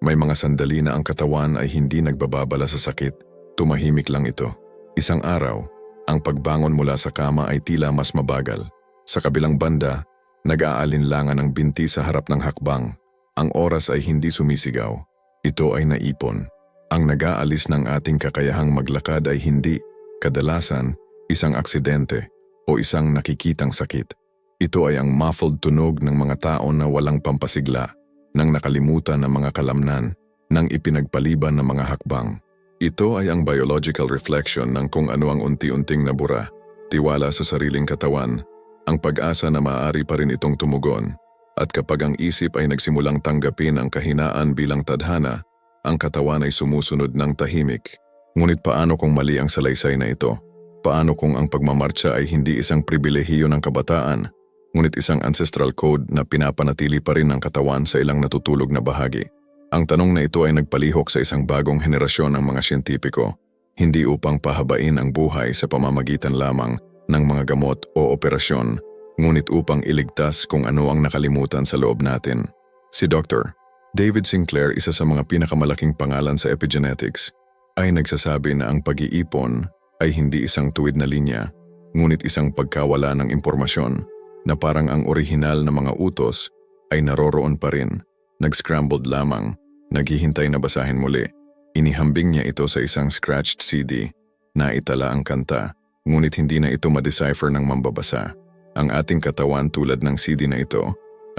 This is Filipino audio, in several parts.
May mga sandali na ang katawan ay hindi nagbababala sa sakit. Tumahimik lang ito. Isang araw, ang pagbangon mula sa kama ay tila mas mabagal. Sa kabilang banda, nag-aalinlangan ang binti sa harap ng hakbang. Ang oras ay hindi sumisigaw. Ito ay naipon. Ang nag-aalis ng ating kakayahang maglakad ay hindi, kadalasan, isang aksidente o isang nakikitang sakit. Ito ay ang muffled tunog ng mga tao na walang pampasigla, ng nakalimutan ng mga kalamnan, ng ipinagpaliban ng mga hakbang. Ito ay ang biological reflection ng kung ano ang unti-unting nabura, tiwala sa sariling katawan, ang pag-asa na maaari pa rin itong tumugon. At kapag ang isip ay nagsimulang tanggapin ang kahinaan bilang tadhana, ang katawan ay sumusunod ng tahimik. Ngunit paano kung mali ang salaysay na ito? Paano kung ang pagmamarcha ay hindi isang pribilehiyo ng kabataan, ngunit isang ancestral code na pinapanatili pa rin ng katawan sa ilang natutulog na bahagi? Ang tanong na ito ay nagpalihok sa isang bagong henerasyon ng mga siyentipiko, hindi upang pahabain ang buhay sa pamamagitan lamang ng mga gamot o operasyon, ngunit upang iligtas kung ano ang nakalimutan sa loob natin. Si Dr. David Sinclair, isa sa mga pinakamalaking pangalan sa epigenetics, ay nagsasabi na ang pag-iipon ay hindi isang tuwid na linya, ngunit isang pagkawala ng impormasyon na parang ang orihinal na mga utos ay naroroon pa rin, nag-scrambled lamang, naghihintay na basahin muli. Inihambing niya ito sa isang scratched CD, na itala ang kanta, ngunit hindi na ito ma-decipher ng mambabasa. Ang ating katawan tulad ng CD na ito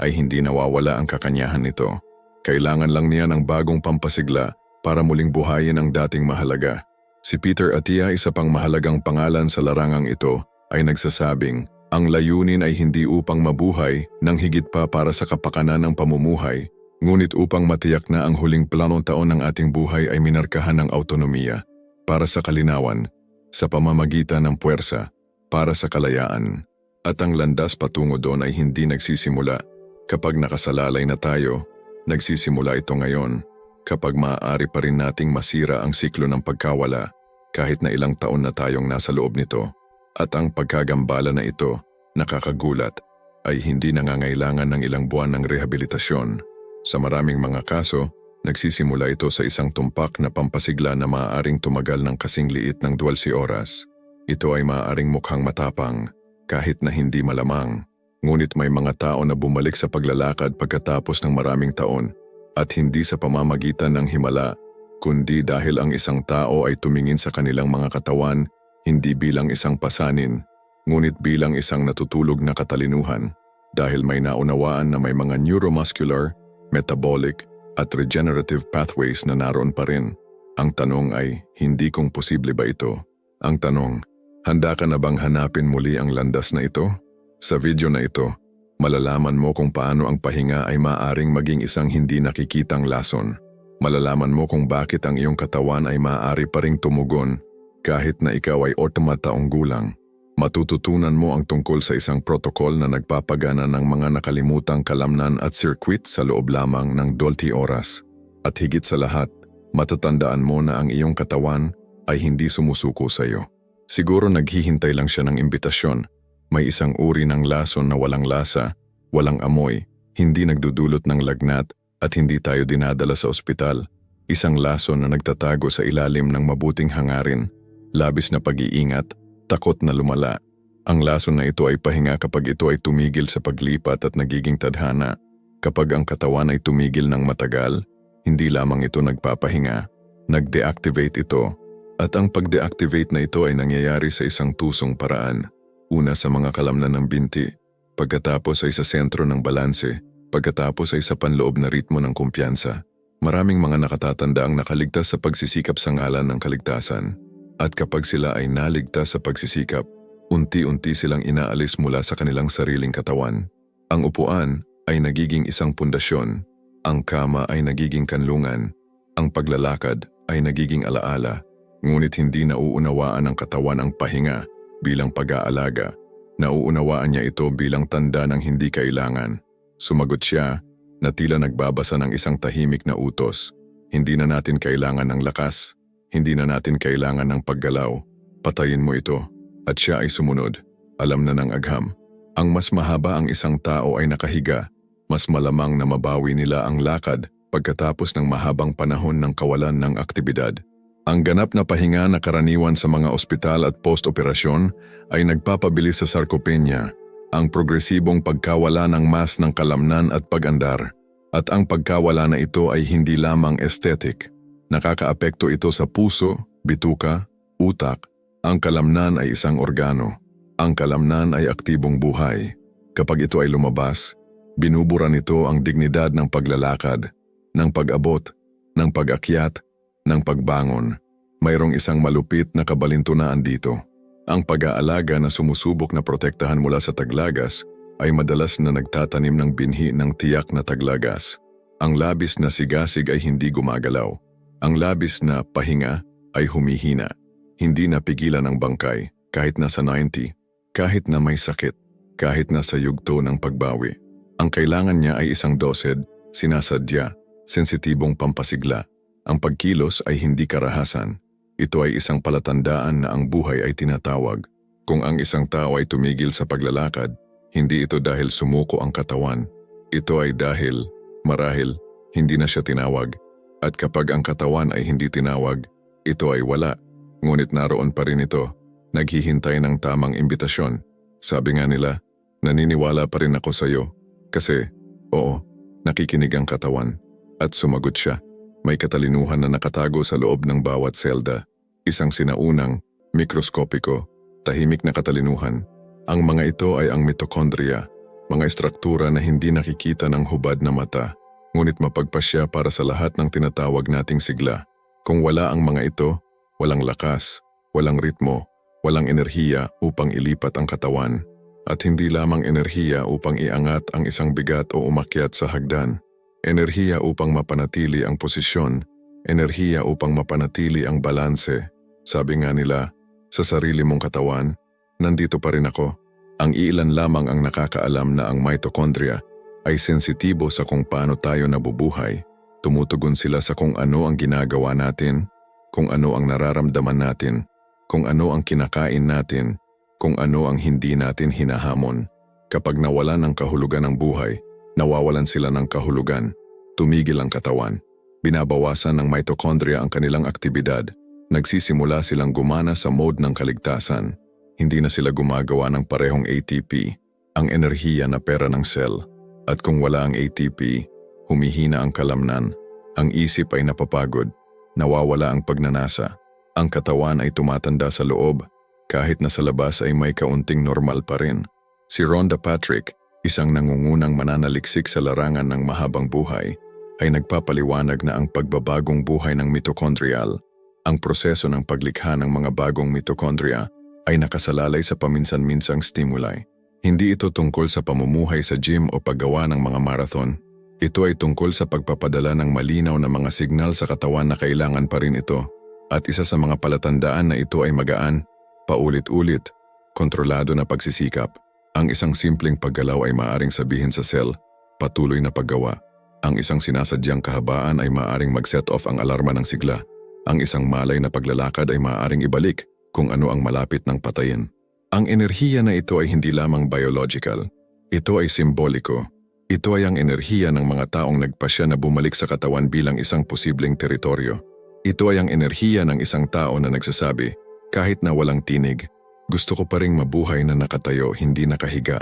ay hindi nawawala ang kakanyahan nito. Kailangan lang niya ng bagong pampasigla para muling buhayin ang dating mahalaga. Si Peter Atia, isa pang mahalagang pangalan sa larangang ito, ay nagsasabing, ang layunin ay hindi upang mabuhay nang higit pa para sa kapakanan ng pamumuhay, ngunit upang matiyak na ang huling planong taon ng ating buhay ay minarkahan ng autonomiya, para sa kalinawan, sa pamamagitan ng puwersa, para sa kalayaan. At ang landas patungo doon ay hindi nagsisimula. Kapag nakasalalay na tayo, Nagsisimula ito ngayon kapag maaari pa rin nating masira ang siklo ng pagkawala kahit na ilang taon na tayong nasa loob nito. At ang pagkagambala na ito, nakakagulat, ay hindi nangangailangan ng ilang buwan ng rehabilitasyon. Sa maraming mga kaso, nagsisimula ito sa isang tumpak na pampasigla na maaaring tumagal ng kasing liit ng 12 oras. Ito ay maaaring mukhang matapang, kahit na hindi malamang. Ngunit may mga tao na bumalik sa paglalakad pagkatapos ng maraming taon at hindi sa pamamagitan ng himala, kundi dahil ang isang tao ay tumingin sa kanilang mga katawan hindi bilang isang pasanin, ngunit bilang isang natutulog na katalinuhan dahil may naunawaan na may mga neuromuscular, metabolic, at regenerative pathways na naroon pa rin. Ang tanong ay, hindi kung posible ba ito? Ang tanong, handa ka na bang hanapin muli ang landas na ito? Sa video na ito, malalaman mo kung paano ang pahinga ay maaring maging isang hindi nakikitang lason. Malalaman mo kung bakit ang iyong katawan ay maaari pa ring tumugon kahit na ikaw ay otomataong gulang. Matututunan mo ang tungkol sa isang protokol na nagpapagana ng mga nakalimutang kalamnan at circuit sa loob lamang ng 12 oras. At higit sa lahat, matatandaan mo na ang iyong katawan ay hindi sumusuko sa iyo. Siguro naghihintay lang siya ng imbitasyon may isang uri ng lason na walang lasa, walang amoy, hindi nagdudulot ng lagnat at hindi tayo dinadala sa ospital. Isang lason na nagtatago sa ilalim ng mabuting hangarin, labis na pag-iingat, takot na lumala. Ang lason na ito ay pahinga kapag ito ay tumigil sa paglipat at nagiging tadhana. Kapag ang katawan ay tumigil ng matagal, hindi lamang ito nagpapahinga, nag-deactivate ito. At ang pag-deactivate na ito ay nangyayari sa isang tusong paraan. Una sa mga kalamnan ng binti, pagkatapos ay sa sentro ng balanse, pagkatapos ay sa panloob na ritmo ng kumpiyansa. Maraming mga nakatatanda ang nakaligtas sa pagsisikap sa ngalan ng kaligtasan. At kapag sila ay naligtas sa pagsisikap, unti-unti silang inaalis mula sa kanilang sariling katawan. Ang upuan ay nagiging isang pundasyon, ang kama ay nagiging kanlungan, ang paglalakad ay nagiging alaala, ngunit hindi nauunawaan ng katawan ang pahinga bilang pag-aalaga. Nauunawaan niya ito bilang tanda ng hindi kailangan. Sumagot siya na tila nagbabasa ng isang tahimik na utos. Hindi na natin kailangan ng lakas. Hindi na natin kailangan ng paggalaw. Patayin mo ito. At siya ay sumunod. Alam na ng agham. Ang mas mahaba ang isang tao ay nakahiga. Mas malamang na mabawi nila ang lakad pagkatapos ng mahabang panahon ng kawalan ng aktibidad. Ang ganap na pahinga na karaniwan sa mga ospital at post-operasyon ay nagpapabilis sa sarcopenia, ang progresibong pagkawala ng mas ng kalamnan at pag-andar. At ang pagkawala na ito ay hindi lamang aesthetic. Nakakaapekto ito sa puso, bituka, utak. Ang kalamnan ay isang organo. Ang kalamnan ay aktibong buhay. Kapag ito ay lumabas, binubura nito ang dignidad ng paglalakad, ng pag-abot, ng pag-akyat, ng pagbangon. Mayroong isang malupit na kabalintunaan dito. Ang pag-aalaga na sumusubok na protektahan mula sa taglagas ay madalas na nagtatanim ng binhi ng tiyak na taglagas. Ang labis na sigasig ay hindi gumagalaw. Ang labis na pahinga ay humihina. Hindi napigilan ng bangkay kahit nasa 90, kahit na may sakit, kahit nasa yugto ng pagbawi. Ang kailangan niya ay isang dosed, sinasadya, sensitibong pampasigla. Ang pagkilos ay hindi karahasan. Ito ay isang palatandaan na ang buhay ay tinatawag. Kung ang isang tao ay tumigil sa paglalakad, hindi ito dahil sumuko ang katawan. Ito ay dahil, marahil, hindi na siya tinawag. At kapag ang katawan ay hindi tinawag, ito ay wala. Ngunit naroon pa rin ito, naghihintay ng tamang imbitasyon. Sabi nga nila, naniniwala pa rin ako sa iyo. Kasi, oo, nakikinig ang katawan. At sumagot siya. May katalinuhan na nakatago sa loob ng bawat selda. Isang sinaunang, mikroskopiko, tahimik na katalinuhan ang mga ito ay ang mitochondria, mga estruktura na hindi nakikita ng hubad na mata, ngunit mapagpasya para sa lahat ng tinatawag nating sigla. Kung wala ang mga ito, walang lakas, walang ritmo, walang enerhiya upang ilipat ang katawan, at hindi lamang enerhiya upang iangat ang isang bigat o umakyat sa hagdan. Enerhiya upang mapanatili ang posisyon, enerhiya upang mapanatili ang balanse. Sabi nga nila, sa sarili mong katawan, nandito pa rin ako. Ang ilan lamang ang nakakaalam na ang mitochondria ay sensitibo sa kung paano tayo nabubuhay. Tumutugon sila sa kung ano ang ginagawa natin, kung ano ang nararamdaman natin, kung ano ang kinakain natin, kung ano ang hindi natin hinahamon. Kapag nawalan ng kahulugan ng buhay, nawawalan sila ng kahulugan, tumigil ang katawan. Binabawasan ng mitochondria ang kanilang aktibidad, nagsisimula silang gumana sa mode ng kaligtasan. Hindi na sila gumagawa ng parehong ATP, ang enerhiya na pera ng cell. At kung wala ang ATP, humihina ang kalamnan, ang isip ay napapagod, nawawala ang pagnanasa, ang katawan ay tumatanda sa loob, kahit na sa labas ay may kaunting normal pa rin. Si Rhonda Patrick, isang nangungunang mananaliksik sa larangan ng mahabang buhay, ay nagpapaliwanag na ang pagbabagong buhay ng mitochondrial, ang proseso ng paglikha ng mga bagong mitochondria ay nakasalalay sa paminsan-minsang stimuli. Hindi ito tungkol sa pamumuhay sa gym o paggawa ng mga marathon. Ito ay tungkol sa pagpapadala ng malinaw na mga signal sa katawan na kailangan pa rin ito. At isa sa mga palatandaan na ito ay magaan, paulit-ulit, kontrolado na pagsisikap. Ang isang simpleng paggalaw ay maaring sabihin sa cell, patuloy na paggawa. Ang isang sinasadyang kahabaan ay maaring mag-set off ang alarma ng sigla. Ang isang malay na paglalakad ay maaring ibalik kung ano ang malapit ng patayin. Ang enerhiya na ito ay hindi lamang biological. Ito ay simboliko. Ito ay ang enerhiya ng mga taong nagpasya na bumalik sa katawan bilang isang posibleng teritoryo. Ito ay ang enerhiya ng isang tao na nagsasabi, kahit na walang tinig, gusto ko pa ring mabuhay na nakatayo hindi nakahiga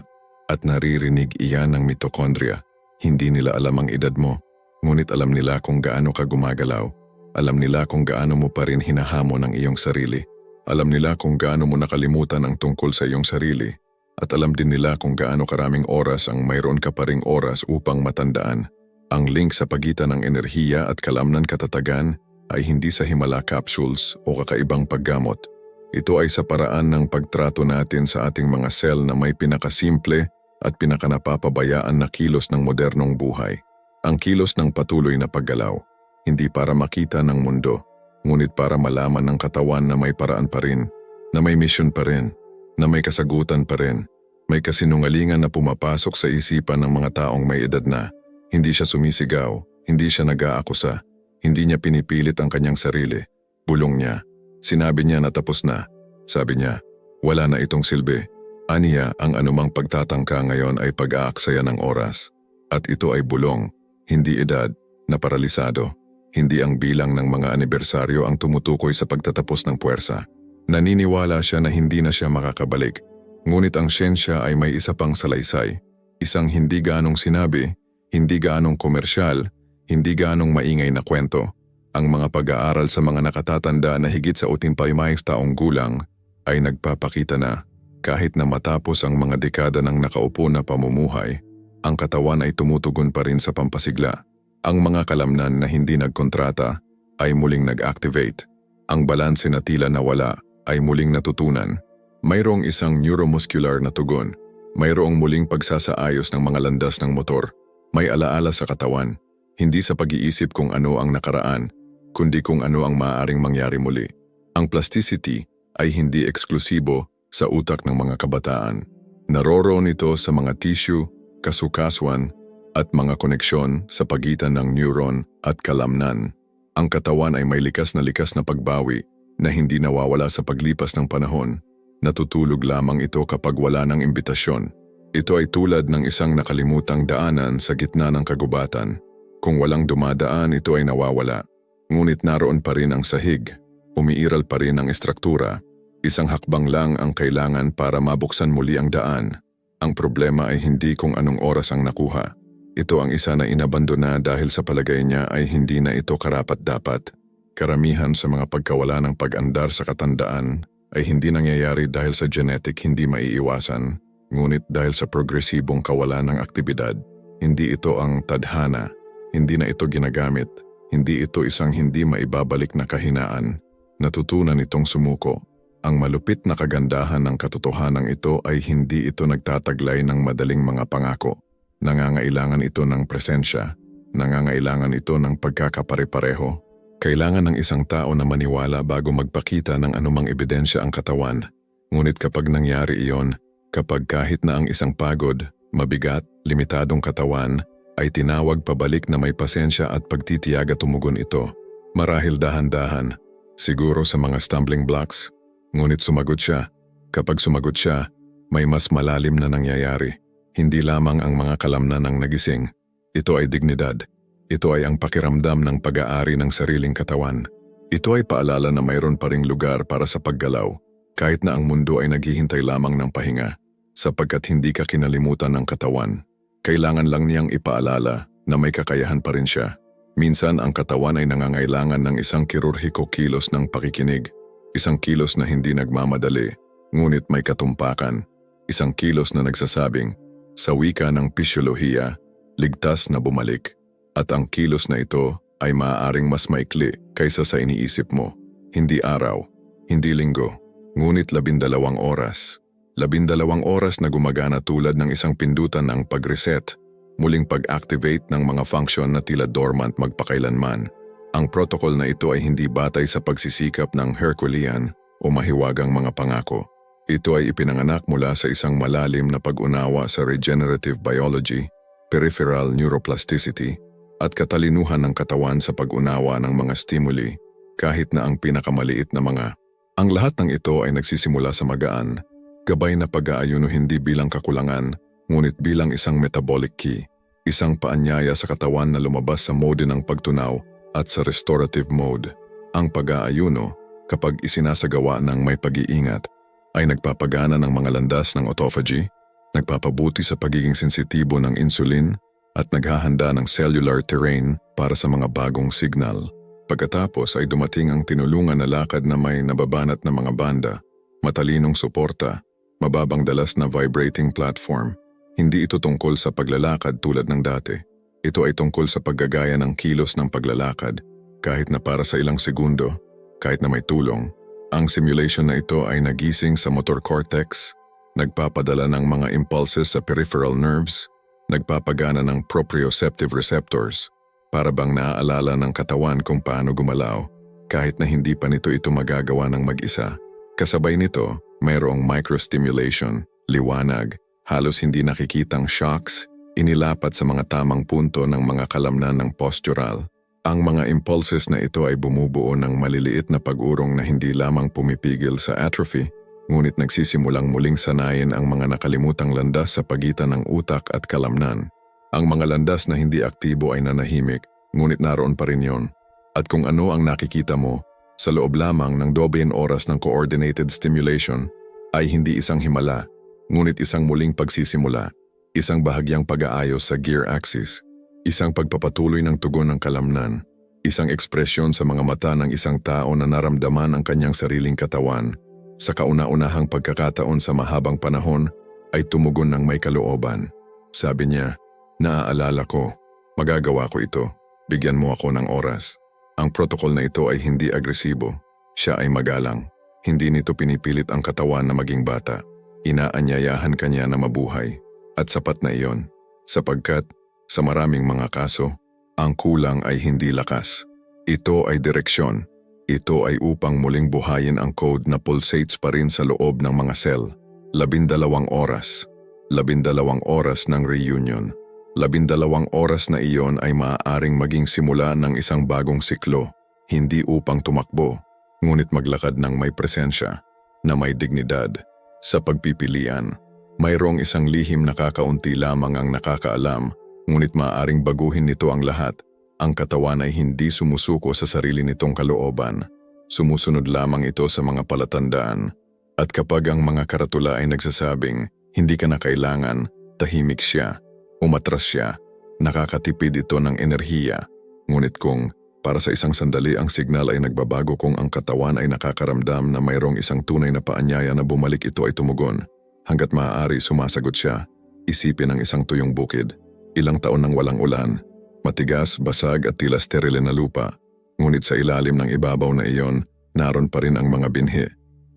at naririnig iyan ng mitochondria. Hindi nila alam ang edad mo, ngunit alam nila kung gaano ka gumagalaw. Alam nila kung gaano mo pa rin hinahamon ang iyong sarili. Alam nila kung gaano mo nakalimutan ang tungkol sa iyong sarili at alam din nila kung gaano karaming oras ang mayroon ka pa ring oras upang matandaan. Ang link sa pagitan ng enerhiya at kalamnan katatagan ay hindi sa Himala capsules o kakaibang paggamot. Ito ay sa paraan ng pagtrato natin sa ating mga cell na may pinakasimple at pinakanapapabayaan na kilos ng modernong buhay. Ang kilos ng patuloy na paggalaw, hindi para makita ng mundo, Ngunit para malaman ng katawan na may paraan pa rin, na may misyon pa rin, na may kasagutan pa rin, may kasinungalingan na pumapasok sa isipan ng mga taong may edad na. Hindi siya sumisigaw, hindi siya nag-aakusa, hindi niya pinipilit ang kanyang sarili. Bulong niya. Sinabi niya na tapos na. Sabi niya, wala na itong silbi. Aniya ang anumang pagtatangka ngayon ay pag-aaksaya ng oras. At ito ay bulong, hindi edad, na paralisado. Hindi ang bilang ng mga anibersaryo ang tumutukoy sa pagtatapos ng puwersa. Naniniwala siya na hindi na siya makakabalik. Ngunit ang siyensya ay may isa pang salaysay. Isang hindi ganong sinabi, hindi ganong komersyal, hindi ganong maingay na kwento. Ang mga pag-aaral sa mga nakatatanda na higit sa 85 taong gulang ay nagpapakita na kahit na matapos ang mga dekada ng nakaupo na pamumuhay, ang katawan ay tumutugon pa rin sa pampasigla. Ang mga kalamnan na hindi nagkontrata ay muling nag-activate. Ang balanse na tila nawala ay muling natutunan. Mayroong isang neuromuscular na tugon. Mayroong muling pagsasaayos ng mga landas ng motor. May alaala sa katawan, hindi sa pag-iisip kung ano ang nakaraan, kundi kung ano ang maaaring mangyari muli. Ang plasticity ay hindi eksklusibo sa utak ng mga kabataan. Naroroon ito sa mga tissue, kasukaswan, at mga koneksyon sa pagitan ng neuron at kalamnan. Ang katawan ay may likas na likas na pagbawi na hindi nawawala sa paglipas ng panahon. Natutulog lamang ito kapag wala ng imbitasyon. Ito ay tulad ng isang nakalimutang daanan sa gitna ng kagubatan. Kung walang dumadaan, ito ay nawawala. Ngunit naroon pa rin ang sahig. Umiiral pa rin ang estruktura. Isang hakbang lang ang kailangan para mabuksan muli ang daan. Ang problema ay hindi kung anong oras ang nakuha. Ito ang isa na inabandona dahil sa palagay niya ay hindi na ito karapat-dapat. Karamihan sa mga pagkawala ng pag-andar sa katandaan ay hindi nangyayari dahil sa genetic hindi maiiwasan, ngunit dahil sa progresibong kawalan ng aktibidad. Hindi ito ang tadhana, hindi na ito ginagamit, hindi ito isang hindi maibabalik na kahinaan. Natutunan itong sumuko. Ang malupit na kagandahan ng katotohanan ito ay hindi ito nagtataglay ng madaling mga pangako. Nangangailangan ito ng presensya, nangangailangan ito ng pagkakapare-pareho. Kailangan ng isang tao na maniwala bago magpakita ng anumang ebidensya ang katawan. Ngunit kapag nangyari iyon, kapag kahit na ang isang pagod, mabigat, limitadong katawan, ay tinawag pabalik na may pasensya at pagtitiyaga tumugon ito. Marahil dahan-dahan, siguro sa mga stumbling blocks, ngunit sumagot siya. Kapag sumagot siya, may mas malalim na nangyayari. Hindi lamang ang mga kalamnan ang nagising. Ito ay dignidad. Ito ay ang pakiramdam ng pag-aari ng sariling katawan. Ito ay paalala na mayroon pa ring lugar para sa paggalaw, kahit na ang mundo ay naghihintay lamang ng pahinga, sapagkat hindi ka kinalimutan ng katawan. Kailangan lang niyang ipaalala na may kakayahan pa rin siya. Minsan ang katawan ay nangangailangan ng isang kirurhiko kilos ng pakikinig, isang kilos na hindi nagmamadali, ngunit may katumpakan, isang kilos na nagsasabing, sa wika ng pisyolohiya, ligtas na bumalik. At ang kilos na ito ay maaaring mas maikli kaysa sa iniisip mo. Hindi araw, hindi linggo, ngunit labindalawang oras. Labindalawang oras na gumagana tulad ng isang pindutan ng pag-reset, muling pag-activate ng mga function na tila dormant magpakailanman. Ang protocol na ito ay hindi batay sa pagsisikap ng Herculean o mahiwagang mga pangako. Ito ay ipinanganak mula sa isang malalim na pag-unawa sa regenerative biology, peripheral neuroplasticity, at katalinuhan ng katawan sa pag-unawa ng mga stimuli kahit na ang pinakamaliit na mga. Ang lahat ng ito ay nagsisimula sa magaan, gabay na pag-aayuno hindi bilang kakulangan, ngunit bilang isang metabolic key, isang paanyaya sa katawan na lumabas sa mode ng pagtunaw at sa restorative mode. Ang pag-aayuno, kapag isinasagawa ng may pag-iingat, ay nagpapagana ng mga landas ng autophagy, nagpapabuti sa pagiging sensitibo ng insulin at naghahanda ng cellular terrain para sa mga bagong signal. Pagkatapos ay dumating ang tinulungan na lakad na may nababanat na mga banda, matalinong suporta, mababang dalas na vibrating platform. Hindi ito tungkol sa paglalakad tulad ng dati. Ito ay tungkol sa paggagaya ng kilos ng paglalakad, kahit na para sa ilang segundo, kahit na may tulong. Ang simulation na ito ay nagising sa motor cortex, nagpapadala ng mga impulses sa peripheral nerves, nagpapagana ng proprioceptive receptors para bang naaalala ng katawan kung paano gumalaw kahit na hindi pa nito ito magagawa ng mag-isa. Kasabay nito, mayroong microstimulation, liwanag, halos hindi nakikitang shocks, inilapat sa mga tamang punto ng mga kalamnan ng postural. Ang mga impulses na ito ay bumubuo ng maliliit na pag-urong na hindi lamang pumipigil sa atrophy, ngunit nagsisimulang muling sanayin ang mga nakalimutang landas sa pagitan ng utak at kalamnan. Ang mga landas na hindi aktibo ay nanahimik, ngunit naroon pa rin yon. At kung ano ang nakikita mo, sa loob lamang ng 12 oras ng coordinated stimulation, ay hindi isang himala, ngunit isang muling pagsisimula, isang bahagyang pag-aayos sa gear axis, isang pagpapatuloy ng tugon ng kalamnan, isang ekspresyon sa mga mata ng isang tao na naramdaman ang kanyang sariling katawan, sa kauna-unahang pagkakataon sa mahabang panahon ay tumugon ng may kalooban. Sabi niya, naaalala ko, magagawa ko ito, bigyan mo ako ng oras. Ang protocol na ito ay hindi agresibo, siya ay magalang. Hindi nito pinipilit ang katawan na maging bata. Inaanyayahan kanya na mabuhay. At sapat na iyon, sapagkat sa maraming mga kaso, ang kulang ay hindi lakas. Ito ay direksyon. Ito ay upang muling buhayin ang code na pulsates pa rin sa loob ng mga cell. Labindalawang oras. Labindalawang oras ng reunion. Labindalawang oras na iyon ay maaaring maging simula ng isang bagong siklo, hindi upang tumakbo, ngunit maglakad ng may presensya, na may dignidad. Sa pagpipilian, mayroong isang lihim na kakaunti lamang ang nakakaalam, ngunit maaaring baguhin nito ang lahat. Ang katawan ay hindi sumusuko sa sarili nitong kalooban. Sumusunod lamang ito sa mga palatandaan. At kapag ang mga karatula ay nagsasabing, hindi ka na kailangan, tahimik siya, umatras siya, nakakatipid ito ng enerhiya. Ngunit kung para sa isang sandali ang signal ay nagbabago kung ang katawan ay nakakaramdam na mayroong isang tunay na paanyaya na bumalik ito ay tumugon. Hanggat maaari sumasagot siya, isipin ang isang tuyong bukid. Ilang taon nang walang ulan, matigas, basag at tila sterile na lupa. Ngunit sa ilalim ng ibabaw na iyon, naroon pa rin ang mga binhi.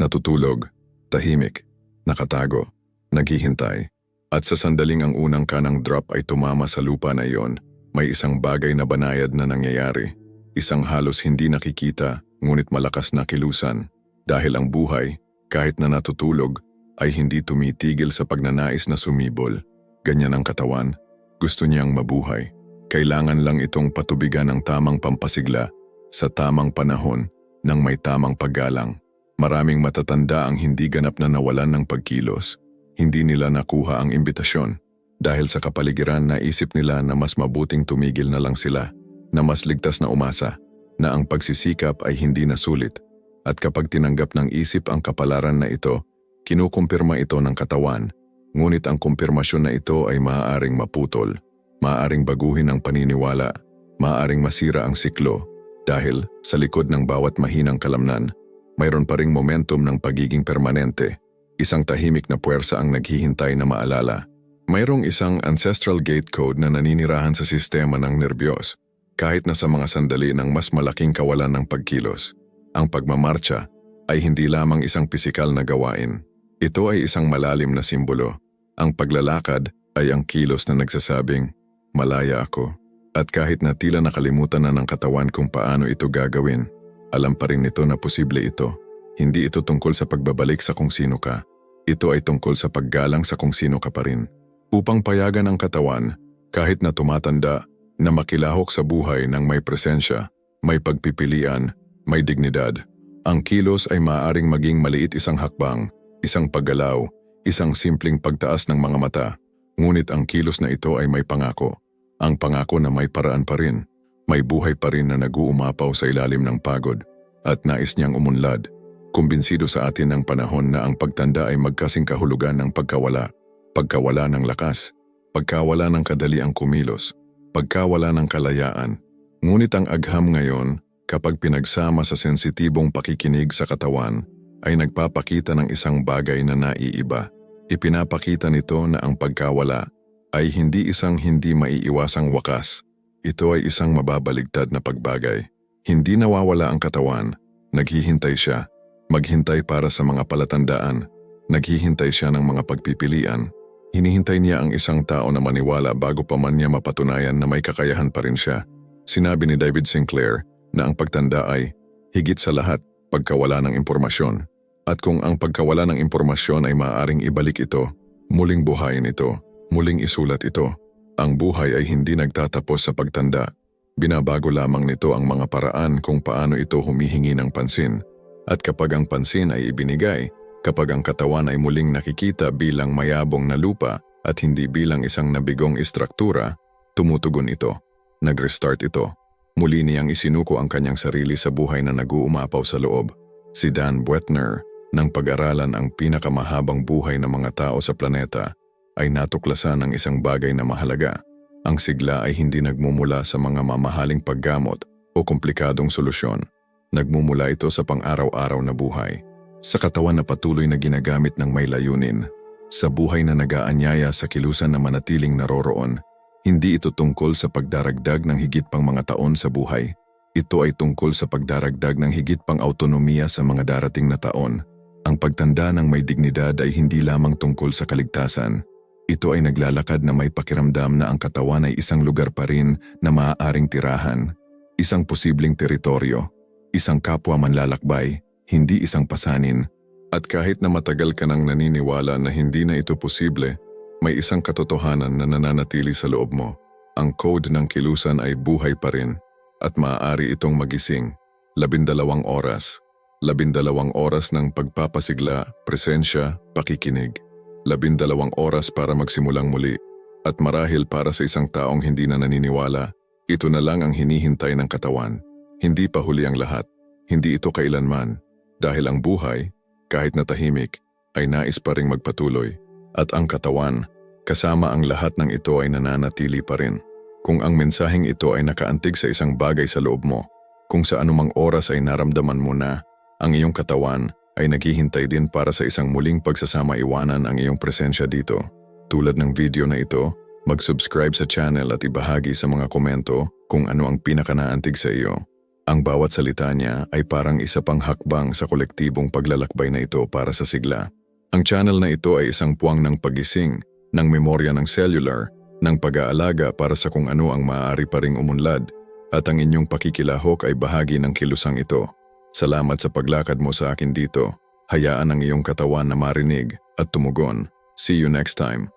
Natutulog, tahimik, nakatago, naghihintay. At sa sandaling ang unang kanang drop ay tumama sa lupa na iyon, may isang bagay na banayad na nangyayari. Isang halos hindi nakikita, ngunit malakas na kilusan. Dahil ang buhay, kahit na natutulog, ay hindi tumitigil sa pagnanais na sumibol. Ganyan ang katawan. Gusto niyang mabuhay. Kailangan lang itong patubigan ng tamang pampasigla sa tamang panahon ng may tamang paggalang. Maraming matatanda ang hindi ganap na nawalan ng pagkilos. Hindi nila nakuha ang imbitasyon dahil sa kapaligiran naisip nila na mas mabuting tumigil na lang sila na mas ligtas na umasa, na ang pagsisikap ay hindi na sulit, at kapag tinanggap ng isip ang kapalaran na ito, kinukumpirma ito ng katawan, ngunit ang kumpirmasyon na ito ay maaaring maputol, maaaring baguhin ang paniniwala, maaaring masira ang siklo, dahil sa likod ng bawat mahinang kalamnan, mayroon pa ring momentum ng pagiging permanente, isang tahimik na puwersa ang naghihintay na maalala. Mayroong isang ancestral gate code na naninirahan sa sistema ng nerbiyos, kahit na sa mga sandali ng mas malaking kawalan ng pagkilos, ang pagmamarcha ay hindi lamang isang pisikal na gawain. Ito ay isang malalim na simbolo. Ang paglalakad ay ang kilos na nagsasabing, malaya ako. At kahit na tila nakalimutan na ng katawan kung paano ito gagawin, alam pa rin nito na posible ito. Hindi ito tungkol sa pagbabalik sa kung sino ka. Ito ay tungkol sa paggalang sa kung sino ka pa rin. Upang payagan ang katawan, kahit na tumatanda na makilahok sa buhay ng may presensya, may pagpipilian, may dignidad. Ang kilos ay maaaring maging maliit isang hakbang, isang paggalaw, isang simpleng pagtaas ng mga mata. Ngunit ang kilos na ito ay may pangako. Ang pangako na may paraan pa rin. May buhay pa rin na nag-uumapaw sa ilalim ng pagod at nais niyang umunlad. Kumbinsido sa atin ng panahon na ang pagtanda ay magkasing kahulugan ng pagkawala, pagkawala ng lakas, pagkawala ng kadaliang kumilos, pagkawala ng kalayaan. Ngunit ang agham ngayon, kapag pinagsama sa sensitibong pakikinig sa katawan, ay nagpapakita ng isang bagay na naiiba. Ipinapakita nito na ang pagkawala ay hindi isang hindi maiiwasang wakas. Ito ay isang mababaligtad na pagbagay. Hindi nawawala ang katawan, naghihintay siya. Maghintay para sa mga palatandaan. Naghihintay siya ng mga pagpipilian Hinihintay niya ang isang tao na maniwala bago pa man niya mapatunayan na may kakayahan pa rin siya. Sinabi ni David Sinclair na ang pagtanda ay, higit sa lahat, pagkawala ng impormasyon. At kung ang pagkawala ng impormasyon ay maaaring ibalik ito, muling buhayin ito, muling isulat ito. Ang buhay ay hindi nagtatapos sa pagtanda. Binabago lamang nito ang mga paraan kung paano ito humihingi ng pansin. At kapag ang pansin ay ibinigay, Kapag ang katawan ay muling nakikita bilang mayabong na lupa at hindi bilang isang nabigong istruktura, tumutugon ito. Nag-restart ito. Muli niyang isinuko ang kanyang sarili sa buhay na nag-uumapaw sa loob. Si Dan Buettner, nang pag-aralan ang pinakamahabang buhay ng mga tao sa planeta, ay natuklasan ng isang bagay na mahalaga. Ang sigla ay hindi nagmumula sa mga mamahaling paggamot o komplikadong solusyon. Nagmumula ito sa pang-araw-araw na buhay. Sa katawan na patuloy na ginagamit ng may layunin. Sa buhay na nagaanyaya sa kilusan na manatiling naroroon. Hindi ito tungkol sa pagdaragdag ng higit pang mga taon sa buhay. Ito ay tungkol sa pagdaragdag ng higit pang autonomiya sa mga darating na taon. Ang pagtanda ng may dignidad ay hindi lamang tungkol sa kaligtasan. Ito ay naglalakad na may pakiramdam na ang katawan ay isang lugar pa rin na maaaring tirahan. Isang posibleng teritoryo. Isang kapwa manlalakbay, hindi isang pasanin. At kahit na matagal ka nang naniniwala na hindi na ito posible, may isang katotohanan na nananatili sa loob mo. Ang code ng kilusan ay buhay pa rin at maaari itong magising. Labindalawang oras. Labindalawang oras ng pagpapasigla, presensya, pakikinig. Labindalawang oras para magsimulang muli. At marahil para sa isang taong hindi na naniniwala, ito na lang ang hinihintay ng katawan. Hindi pa huli ang lahat. Hindi ito kailanman. Dahil ang buhay, kahit na tahimik, ay nais pa ring magpatuloy. At ang katawan, kasama ang lahat ng ito ay nananatili pa rin. Kung ang mensaheng ito ay nakaantig sa isang bagay sa loob mo, kung sa anumang oras ay naramdaman mo na ang iyong katawan ay naghihintay din para sa isang muling pagsasama iwanan ang iyong presensya dito. Tulad ng video na ito, mag-subscribe sa channel at ibahagi sa mga komento kung ano ang pinakanaantig sa iyo. Ang bawat salita niya ay parang isa pang hakbang sa kolektibong paglalakbay na ito para sa sigla. Ang channel na ito ay isang puwang ng pagising, ng memorya ng cellular, ng pag-aalaga para sa kung ano ang maaari pa ring umunlad, at ang inyong pakikilahok ay bahagi ng kilusang ito. Salamat sa paglakad mo sa akin dito. Hayaan ang iyong katawan na marinig at tumugon. See you next time.